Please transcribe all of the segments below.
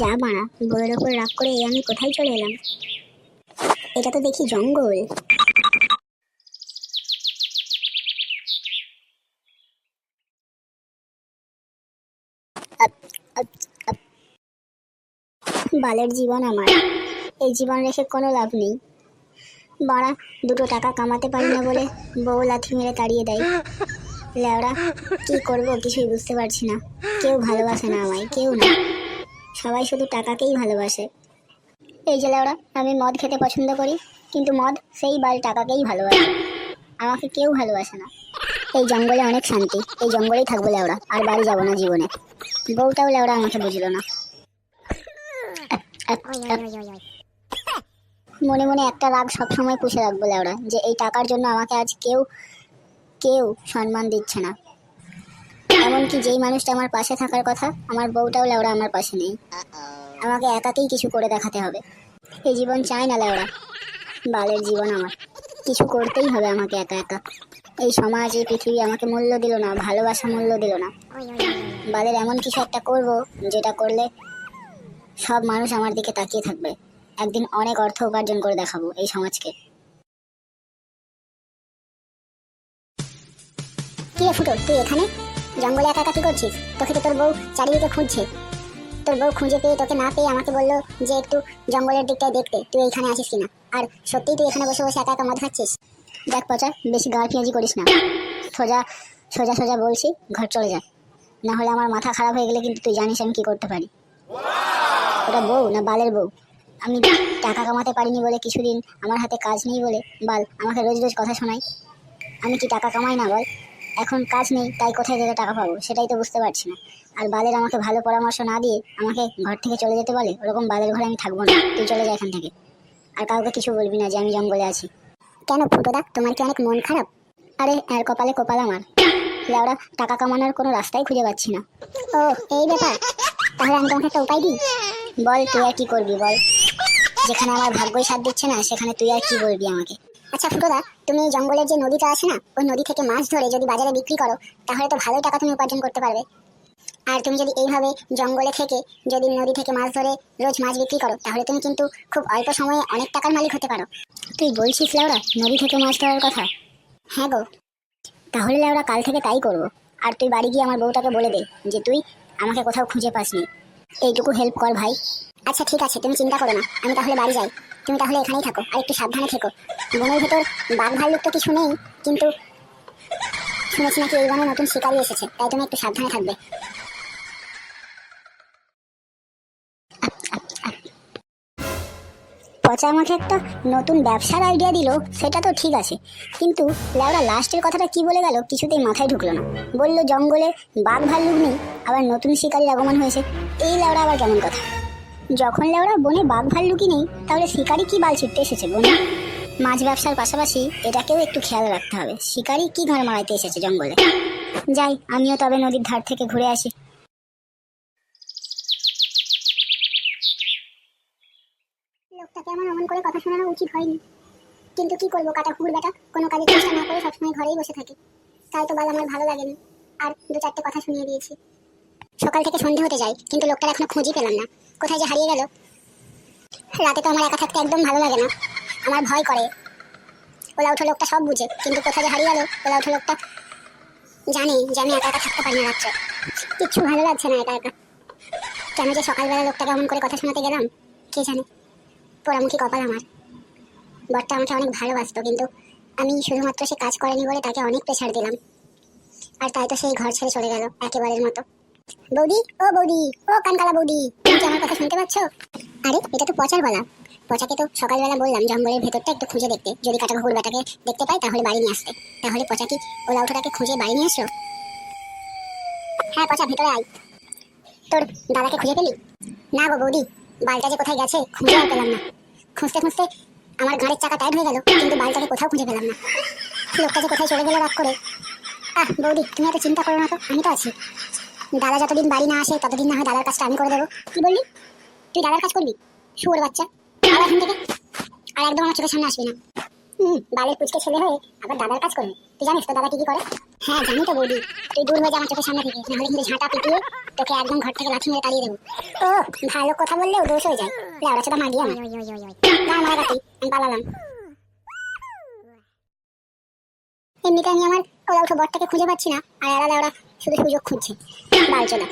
যা মারা বইয়ের ওপর রাগ করে আমি কোথায় চলে এলাম? এটা তো দেখি জঙ্গল। বালের জীবন আমার। এই জীবন রেখে কোনো লাভ নেই। বাড়া, দুটো টাকা কামাতে পারি না বলে বউ লাথি মেরে তাড়িয়ে দেয়। ল্যাওড়া কি করব কিছুই বুঝতে পারছি না। কেউ ভালোবাসে না আমায়, কেউ না। সবাই শুধু টাকাকেই ভালোবাসে। এই যে ল্যাওড়া আমি মদ খেতে পছন্দ করি, কিন্তু মদ সেই বাল টাকাকেই ভালোবাসে। আমাকে কেউ ভালোবাসে না। এই জঙ্গলে অনেক শান্তি, এই জঙ্গলেই থাকব ল্যাওড়া আর বাড়ি যাব না জীবনে। বউটাও ল্যাওড়া আমাকে বুঝলো না। মনে মনে একটা রাগ সবসময় পুষে রাখব ল্যাওড়া যে এই টাকার জন্য আমাকে আজ কেউ কেউ সম্মান দিচ্ছে না। এমনকি যেই মানুষটা আমার পাশে থাকার কথা, আমার বউটাও লেওড়া আমার পাশে নেই। আমাকে একাকেই কিছু করে দেখাতে হবে। এই জীবন চায় না লেওড়া বালের জীবন আমার। কিছু করতেই হবে আমাকে একা একা। এই সমাজ, এই পৃথিবী আমাকে মূল্য দিল না, ভালোবাসা মূল্য দিল না। বালের এমন কিছু একটা করব, যেটা করলে সব মানুষ আমার দিকে তাকিয়ে থাকবে। একদিন অনেক অর্থ উপার্জন করে দেখাবো এই সমাজকে। কি ফুটো, তুই এখানে? জঙ্গলে একা একা কি করছিস? তোকে তো তোর বউ চারিদিকে খুঁজছে। তোর বউ খুঁজে পেয়ে তোকে না পেয়ে আমাকে বলল যে একটু জঙ্গলের দিকটায় দেখতে, তুই এইখানে আছিস কিনা? আর সত্যিই তুই এখানে বসে বসে একা একা মদ খাচ্ছিস? দেখ পচা, বেশি গাড় পেঁয়াজি করিস না। সোজা সোজা সোজা বলছি, ঘর চলে যা। না হলে আমার মাথা খারাপ হয়ে গেলে কিন্তু তুই জানিস আমি কি করতে পারি। ওটা বউ না বালের বউ? আমি টাকা কামাতে পারিনি বলে কিছুদিন আমার হাতে কাজ নেই বলে? বাল, আমাকে রোজ রোজ কথা শোনাই আমি কি টাকা কামাই না বল? এখন কাজ নেই তাই কোথায় থেকে টাকা পাবো? সেটাই তো বুঝতে পারছি না। আর বালের আমাকে ভালো পরামর্শ না দিয়ে আমাকে ঘর থেকে চলে যেতে বলে ওরকম বালের ঘরে আমি থাকব না। তুই চলে যা এখান থেকে। আর কাউকে কিছু বলবি না যে আমি জঙ্গলে আছি। কেন ফুটোদা তোমার কি অনেক মন খারাপ? আরে আর কপালে কপাল আমার। লেওড়া টাকা কামানোর কোনো রাস্তাই খুঁজে পাচ্ছি না। ও এই ব্যাপার। তাহলে আমি তোমাকে একটা উপায় দিই? বল তুই আর কি করবি বল? যেখানে আমার ভাগ্যই সাথ দিচ্ছে না সেখানে তুই আর কি বলবি আমাকে? আচ্ছা ফুটোদা, তুমি জঙ্গলের যে নদীটা আছে না, ওই নদী থেকে মাছ ধরে যদি বাজারে বিক্রি করো, তাহলে তো ভালোই টাকা তুমি উপার্জন করতে পারবে। আর তুমি যদি এইভাবে জঙ্গলে থেকে যদি নদী থেকে মাছ ধরে রোজ মাছ বিক্রি করো, তাহলে তুমি কিন্তু খুব অল্প সময়ে অনেক টাকার মালিক হতে পারো। তুই বলছিস লেওড়া নদী থেকে মাছ ধরার কথা? হ্যাঁ গো। তাহলে লেওড়া কাল থেকে তাই করব। আর তুই বাড়ি গিয়ে আমার বউটাকে বলে দে যে তুই আমাকে কোথাও খুঁজে পাসনি। এইটুকু হেল্প কর ভাই। আচ্ছা ঠিক আছে, তুমি চিন্তা করো না, আমি তাহলে বাড়ি যাই। তুমি তাহলে এখানেই থাকো, আর একটু সাবধানে থেকো। বনের ভেতর বাঘ ভাল্লুক তো কিছু নেই, কিন্তু শুনেছি নাকি এই বনে নতুন শিকারি এসেছে, তাই তুমি একটু সাবধানে থাকবে। পচা আমাকে একটা নতুন ব্যবসার আইডিয়া দিল, সেটা তো ঠিক আছে। কিন্তু লেওড়া লাস্টের কথাটা কি বলে গেল কিছুতেই মাথায় ঢুকলো না। বলল, জঙ্গলে বাঘ ভাল্লুক নেই, আবার নতুন শিকারির আগমন হয়েছে। এই লেওড়া আবার কেমন কথা? যখন লেওড়া বনে বাঘ ভাল্লুকই নেই, তাহলে শিকারি কি বাল ছিটতে এসেছে বনে মাছ ব্যবসার পাশাপাশি এটাকেও একটু খেয়াল রাখতে হবে। শিকারি কি ঘর মারাইতে এসেছে জঙ্গলে? যাই, আমিও তবে নদীর ধার থেকে ঘুরে আসি। লোকটাকে আমার অমন করে কথা শোনানো উচিত হয়নি। কিন্তু কি করব, কাটা কুকুর বেটা? কোনো কাজের চেষ্টা না করে সবসময় ঘরেই বসে থাকে। তাই তো বাল আমার ভালো লাগেনি। আর দু চারটে কথা শুনিয়ে দিয়েছি। সকাল থেকে সন্ধে হতে যায়, কিন্তু লোকটার এখনও খুঁজই পেলাম না। কোথায় যে হারিয়ে গেল। রাতে তো আমার একা থাকতে একদম ভালো লাগে না। আমার ভয় করে। ওলা উঠো লোকটা সব বুঝে, কিন্তু কোথায় যে হারিয়ে গেল, ওলা উঠো লোকটা জানে যে আমি একা একা থাকতে পারি না রাত্রে। কিচ্ছু ভালো লাগছে না একা একা। কেন যে সকালবেলা লোকটাকে এমন করে কথা শোনাতে গেলাম, কে জানে? পোড়ামুখী কপাল আমার। বরটা আমাকে অনেক ভালোবাসতো, কিন্তু আমি শুধুমাত্র সে কাজ করেনি বলে তাকে অনেক প্রেশার দিলাম। আর তাই তো সেই ঘর ছেড়ে চলে গেল, একেবারের মতো। বৌদি, ও বৌদি, ও কানকালা বৌদি। তুমি কি আমার কথা শুনতে পাচ্ছ? আরে, এটা তো পচার বলা পচাকে তো সকালবেলা বললাম, জঙ্গলের ভেতরটা একটু খুঁজে দেখতে। যদি কাটা ঘুর বেটাকে দেখতে পাই, তাহলে বাড়ি নিয়ে আসতে। তাহলে পচা কি ওলা উঠোটাকে খুঁজে বাড়ি নিয়ে আসলো? হ্যাঁ পচা, ভেতরে আয়। তোর দাদাকে খুঁজে পেলি? না গো বৌদি, বালটা যে কোথায় গেছে, খুঁজে আর পেলাম না। খুঁজতে খুঁজতে আমার গাড়ির চাকা টাইট হয়ে গেল, কিন্তু বালটাকে কোথাও খুঁজে পেলাম না। লোকটা যে কোথায় চলে গেল রাগ করে। আহ, বৌদি, তুমি এত চিন্তা করো না তো, আমি তো আছি। দাদা যতদিন বাড়ি না আসে, ততদিন না হয় দাদার কাজটা আমি করে দেবো। কি বললি? তুই দাদার কাজ করবি? শুয়োর বাচ্চা। আর থেকে। আর একদম আমার চোখের সামনে আসবি না। হুম বালের পুচকে ছেলে হয়ে আবার দাদার কাজ করবে। তুই জানিস তো দাদা কি কি করে? হ্যাঁ জানি তো বৌদি। তুই দূর হয়ে যা আমার চোখের সামনে থেকে। নাহলে কিন্তু ঝাঁটা পিটিয়ে তোকে একদম ঘর থেকে লাঠি মেরে তাড়িয়ে দেবো। ও, ভালো কথা বললেও দোষ হয়ে যায়। লেওড়া সেটা মাগিয়ে আমার। আমার কাকি আমি পালালাম। এমনিতে আমি আমার ওরা উঠো বরটাকে খুঁজে পাচ্ছি না। আর এরা লেওড়া শুধু সুযোগ খুঁজছে। বালচোদা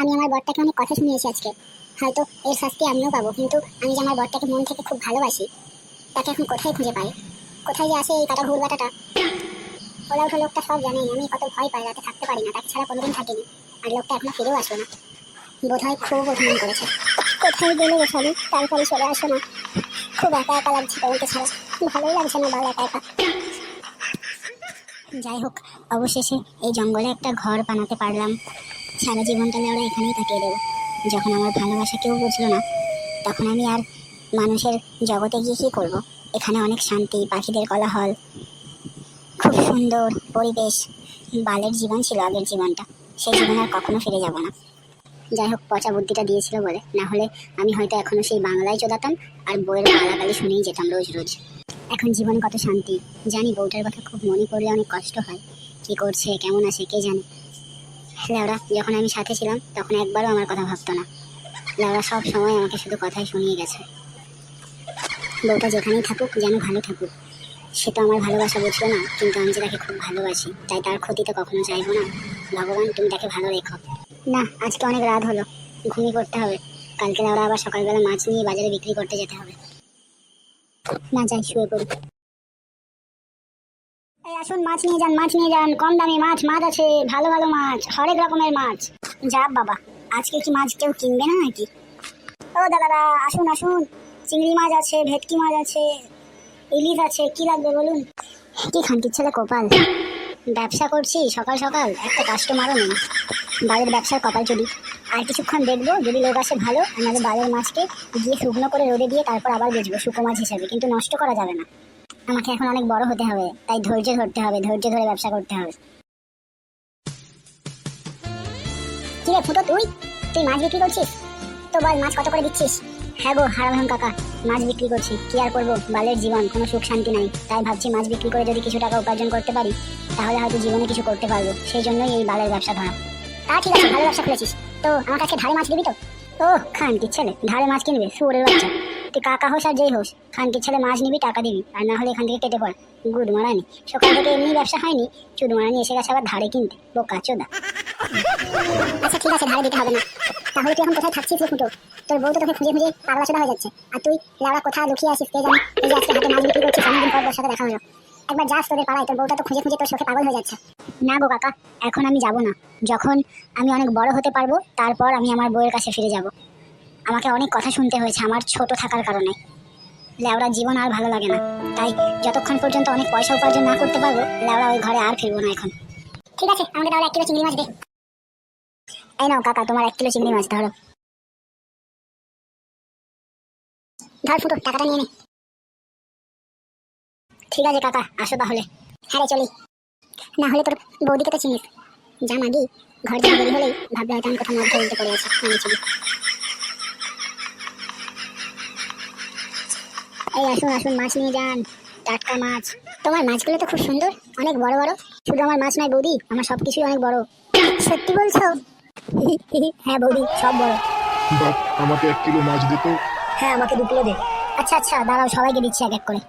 আমি আমার বরটাকে অনেক কথা শুনিয়েছি আজকে। হয়তো এর শাস্তি আমিও পাবো, কিন্তু আমি যে আমার বরটাকে মন থেকে খুব ভালোবাসি, তাকে এখন কোথায় খুঁজে পাই কোথায় যে আসে এই কাটা ঘুর বাটাটা? ওরা উঠো লোকটা সব জানে, আমি কত ভয় পাই, রাতে থাকতে পারি না, তাকে ছাড়া কোনোদিন থাকিনি। আর লোকটা এখনও ফিরেও আসবে না। বোধহয় খুব অভিমান করেছে। কোথায় গেলে বসালি তারপরে চলে আসো না। খুব একা একা লাগছে তোমাকে ছাড়া। ভালোই লাগছে না বল একা একা। যাই হোক অবশেষে এই জঙ্গলে একটা ঘর বানাতে পারলাম। সারা জীবনটা ওরা এখানেই কাটিয়ে দেবো। যখন আমার ভালোবাসা কেউ বুঝলো না, তখন আমি আর মানুষের জগতে গিয়ে কী করব? এখানে অনেক শান্তি, পাখিদের কোলাহল, খুব সুন্দর পরিবেশ, বালের জীবন ছিল আগের জীবনটা। সেই জীবন আর কখনো ফিরে যাব না। যাই হোক, পচা বুদ্ধিটা দিয়েছিল বলে। না হলে আমি হয়তো এখনও সেই বাংলায় চোদাতাম আর বইয়ের গালাগালি শুনেই যেতাম রোজ রোজ। এখন জীবনে কত শান্তি। জানি বউটার কথা খুব মনে পড়লে অনেক কষ্ট হয়। কি করছে, কেমন আছে, কে জানে। লেওরা যখন আমি সাথে ছিলাম, তখন একবারও আমার কথা ভাবতো না। লেওরা সব সময় আমাকে শুধু কথাই শুনিয়ে গেছে। বউটা যেখানেই থাকুক, যেন ভালো থাকুক। সে তো আমার ভালোবাসা বুঝলো না, কিন্তু আমি যে তাকে খুব ভালোবাসি, তাই তার ক্ষতি তো কখনো চাইব না। ভগবান, তুমি তাকে ভালো রেখো। না আজকে অনেক রাত হলো, ঘুমিয়ে করতে হবে। কালকে ওরা আবার সকালবেলা মাছ নিয়ে বাজারে বিক্রি করতে যেতে হবে। না যাই, শুয়ে পড়ি। আসুন, মাছ নিয়ে যান, মাছ নিয়ে যান। কম দামি মাছ মাছ আছে, ভালো ভালো মাছ, হরেক রকমের মাছ। যা বাবা, আজকে কি মাছ কেউ কিনবে না নাকি? ও দাদারা, আসুন আসুন। চিংড়ি মাছ আছে, ভেটকি মাছ আছে, ইলিশ আছে, কি লাগবে বলুন? কি খানকির ছেলে কপাল? ব্যবসা করছি সকাল সকাল, একটা কাস্টমারও নেই। বালের ব্যবসার কপাল চুরি। আর কিছুক্ষণ দেখব, যদি লোক আসে ভালো আমাদের বালের মাছকে গিয়ে শুকনো করে রোদে দিয়ে তারপর আবার বেচবো, শুকো মাছ হিসাবে। কিন্তু নষ্ট করা যাবে না। আমাকে এখন অনেক বড় হতে হবে, তাই ধৈর্য ধরতে হবে, ধৈর্য ধরে ব্যবসা করতে হবে। কি রে ফুটো তুই? তুই মাছ বিক্রি করছিস? তো বল, মাছ কত করে দিচ্ছিস? হ্যাঁ গো, হারাম কাকা, মাছ বিক্রি করছি। কি আর করব? বালের জীবন, কোনো সুখ শান্তি নাই। তাই ভাবছি মাছ বিক্রি করে যদি কিছু টাকা উপার্জন করতে পারি, তাহলে হয়তো জীবনে কিছু করতে পারব। সেই জন্যই এই বালের ব্যবসা ধরা। তা ঠিক আছে, ভালো ব্যবসা খুলেছিস। তো আমার কাছে ধারে মাছ দিবি তো? ও খানকির ছেলে, ধারে মাছ কিনবে, শুয়োরের বাচ্চা। তুই কাকা হোস আর যেই হোস, খানকির ছেলে মাছ নিবি, টাকা দিবি, আর না হলে এখান থেকে কেটে পড়, গুড মারানি। সকাল থেকে এমনি ব্যবসা হয়নি চুদ মারানি এসে গেছে আবার ধারে কিনতে, বোকা চোদা। আচ্ছা ঠিক আছে, ধারে দিতে হবে না। তাহলে তুই এখন কোথায় থাকছিস ফুটো তোর বউ তো তোকে খুঁজে খুঁজে পাগলা চোদা হয়ে যাচ্ছে। আর তুই লাউড়া কোথায় লুকিয়ে আসিস কে জানে? এই যে আজকে হাতে মাছ বিক্রি করছিস, অনেকদিন পর তোর সাথে দেখা হলো। একবার যাস তোদের পাড়ায়, তোর বউটা তো খুঁজে খুঁজে তোর চোখে পাগল হয়ে যাচ্ছে। না গো কাকা, এখন আমি যাব না। যখন আমি অনেক বড় হতে পারব, তারপর আমি আমার বউয়ের কাছে ফিরে যাব। আমাকে অনেক কথা শুনতে হয়েছে আমার ছোট থাকার কারণে। লেওড়া জীবন আর ভালো লাগে না। তাই যতক্ষণ পর্যন্ত অনেক পয়সা উপার্জন না করতে পারব লেওড়া ওই ঘরে আর ফিরবো না এখন। ঠিক আছে আমাকে তাহলে এক কিলো চিংড়ি মাছ দে। এই নাও কাকা তোমার এক কিলো চিংড়ি মাছ ধরো। ধর ফুটো টাকাটা নিয়ে নে। ঠিক আছে কাকা আসো তাহলে। হ্যাঁ চলি। না হলে তোর বৌদিকে তো চিনিস। যা মাগি ঘর থেকে বেরিয়ে হলেই ভাবলে হয়তো আমি কোথাও মধ্যে পড়ে আছি আমি চিনি এই আসুন আসুন মাছ নিয়ে যান টাটকা মাছ। তোমার মাছগুলো তো খুব সুন্দর অনেক বড় বড়। শুধু আমার মাছ নয় বৌদি আমার সব কিছুই অনেক বড়। সত্যি বলছো? হ্যাঁ বৌদি সব বড়। বাপ আমাকে এক কিলো মাছ দিত হ্যাঁ আমাকে দু কিলো দে। আচ্ছা আচ্ছা দাঁড়াও সবাইকে দিচ্ছি এক এক করে।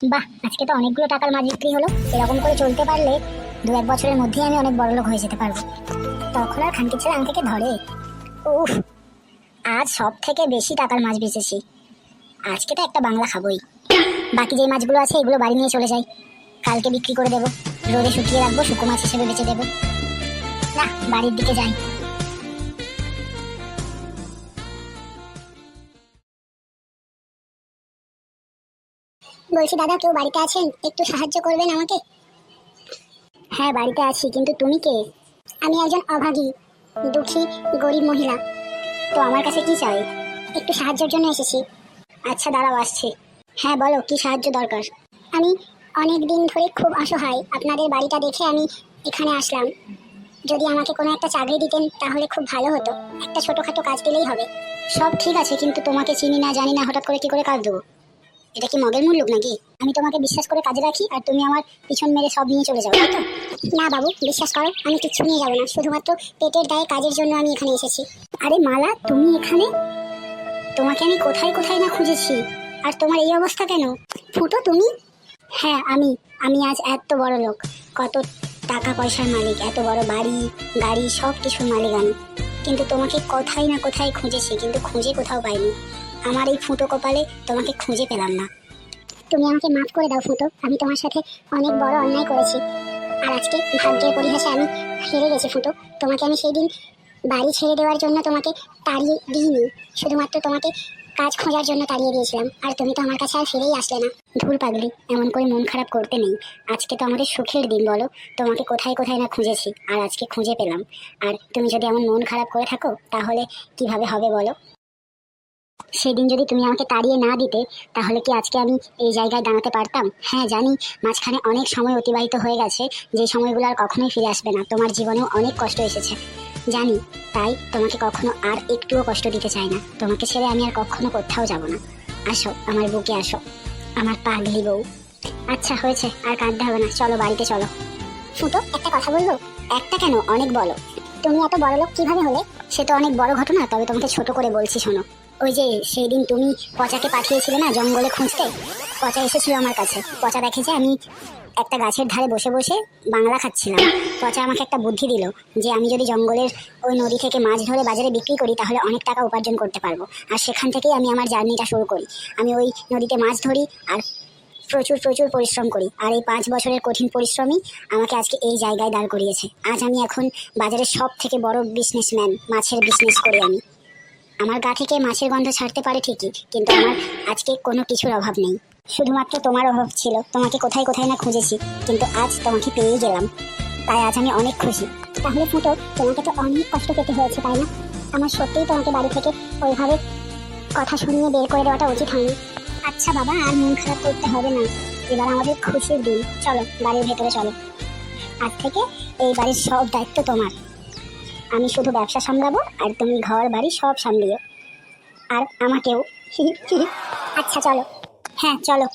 বাহ আজকে তো অনেকগুলো টাকার মাছ বিক্রি হলো। এরকম করে চলতে পারলে দু এক বছরের মধ্যেই আমি অনেক বড় লোক হয়ে যেতে পারব। তখন আর খানকির ছেলে আমাকে ধরে। উফ আজ সব থেকে বেশি টাকার মাছ বেচেছি। আজকে তো একটা বাংলা খাবোই। বাকি যে মাছগুলো আছে, এগুলো বাড়ি নিয়ে চলে যাই। কালকে বিক্রি করে দেবো। রোদে শুকিয়ে রাখব, শুকো মাছ হিসেবে বেঁচে দেবো। না, বাড়ির দিকে যাই। বলছি, দাদা, কেউ বাড়িতে আছেন? একটু সাহায্য করবেন আমাকে? হ্যাঁ বাড়িতে আছি, কিন্তু তুমি কে? আমি একজন অভাগী, দুঃখী, গরিব মহিলা। তো আমার কাছে কি চাই? একটু সাহায্যের জন্য এসেছি। আচ্ছা দাঁড়াও, আসছি। হ্যাঁ বলো, কি সাহায্য দরকার? আমি অনেক দিন ধরে খুব অসহায়। আপনাদের বাড়িটা দেখে আমি এখানে আসলাম। যদি আমাকে কোনো একটা চাকরি দিতেন, তাহলে খুব ভালো হতো। একটা ছোটোখাটো কাজ দিলেই হবে। সব ঠিক আছে, কিন্তু তোমাকে চিনি না, জানি না, হঠাৎ করে কি করে কাজ দেবো? এটা কি মগের মুল্লুক নাকি? আমি তোমাকে বিশ্বাস করে কাজে রাখি আর তুমি আমার পিছন মেরে সব নিয়ে চলে যাও তো? না বাবু, বিশ্বাস করো, আমি কিচ্ছু নিয়ে যাব না। শুধুমাত্র পেটের দায়ে কাজের জন্য আমি এখানে এসেছি। আরে মালা, তুমি এখানে? তোমাকে আমি কোথায় কোথায় না খুঁজেছি? আর তোমার এই অবস্থা কেন? ফুটো, তুমি? হ্যাঁ আমি। আমি আজ এত বড় লোক। কত টাকা পয়সার মালিক, এত বড় বাড়ি, গাড়ি সব কিছুর মালিক আমি কিন্তু তোমাকে কোথায় না কোথায় খুঁজেছি, কিন্তু খুঁজে কোথাও পাইনি। আমার এই ফুটো কপালে তোমাকে খুঁজে পেলাম না। তুমি আমাকে মাফ করে দাও ফুটো, আমি তোমার সাথে অনেক বড় অন্যায় করেছি। আর আজকে ভাগ্যের পরিহাসে আমি হেরে গেছি ফুটো। তোমাকে আমি সেই দিন বাড়ি ছেড়ে দেওয়ার জন্য তোমাকে তাড়িয়ে দিইনি। শুধুমাত্র তোমাকে কাজ খোঁজার জন্য তাড়িয়ে দিয়েছিলাম। আর তুমি তো আমার কাছে আর ফিরেই আসলে না। ধুর পাগলি, এমন করে মন খারাপ করতে নেই। আজকে তো আমাদের সুখের দিন, বলো। তোমাকে কোথায় কোথায় না খুঁজেছি, আর আজকে খুঁজে পেলাম। আর তুমি যদি এমন মন খারাপ করে থাকো, তাহলে কীভাবে হবে, বলো? সেদিন যদি তুমি আমাকে তাড়িয়ে না দিতে, তাহলে কি আজকে আমি এই জায়গায় দাঁড়াতে পারতাম? হ্যাঁ জানি, মাঝখানে অনেক সময় অতিবাহিত হয়ে গেছে, যে সময়গুলো আর কখনোই ফিরে আসবে না। তোমার জীবনেও অনেক কষ্ট এসেছে। জানি, তাই তোমাকে কখনো আর একটুও কষ্ট দিতে চাই না। তোমাকে ছেড়ে আমি আর কখনো কোথাও যাব না। আসো, আমার বুকে আসো। আমার পাগলি বউ। আচ্ছা হয়েছে, আর কাঁদতে হবে না। চলো, বাড়িতে চলো। ফুটো, একটা কথা বলল একটা কেন? অনেক বলো। তুমি এত বড় লোক কীভাবে হলে? সে তো অনেক বড় ঘটনা, তবে তোমাকে ছোট করে বলছি, শোনো। ওই যে সেই দিন তুমি পচাকে পাঠিয়েছিলে না জঙ্গলে খুঁজতে? পচা এসেছিল আমার কাছে। পচা দেখে যে আমি একটা গাছের ধারে বসে বসে বাংলা খাচ্ছিলাম। পচা আমাকে একটা বুদ্ধি দিল যে আমি যদি জঙ্গলের ওই নদী থেকে মাছ ধরে বাজারে বিক্রি করি তাহলে অনেক টাকা উপার্জন করতে পারব। আর সেখান থেকেই আমি আমার জার্নিটা শুরু করি। আমি ওই নদীতে মাছ ধরি আর প্রচুর প্রচুর পরিশ্রম করি। আর এই পাঁচ বছরের কঠিন পরিশ্রমই আমাকে আজকে এই জায়গায় দাঁড় করিয়েছে। আজ আমি এখন বাজারের সব থেকে বড় বিজনেসম্যান মাছের বিজনেস করি আমি। আমার গা থেকে মাছের গন্ধ ছাড়তে পারে ঠিকই, কিন্তু আমার আজকে কোনো কিছুর অভাব নেই। শুধুমাত্র তোমার অভাব ছিল, তোমাকে কোথায় কোথায় না খুঁজেছি, কিন্তু আজ তোমাকে পেয়েই গেলাম। তাই আজ আমি অনেক খুশি। তাহলে ফুটো, তোমাকে তো অনেক কষ্ট পেতে হয়েছে, তাই না? আমার সত্যিই তোমাকে বাড়ি থেকে ওইভাবে কথা শুনিয়ে বের করে দেওয়াটা উচিত হয়নি। আচ্ছা বাবা, আর মন খারাপ করতে হবে না। এবার আমাদের খুশির দিন। চলো, বাড়ির ভেতরে চলো। আজ থেকে এই বাড়ির সব দায়িত্ব তোমার। আমি শুধু ব্যবসা সামলাবো আর তুমি ঘর, বাড়ি সব সামলিও। আর আমাকেও। আচ্ছা চলো। হ্যাঁ চলো।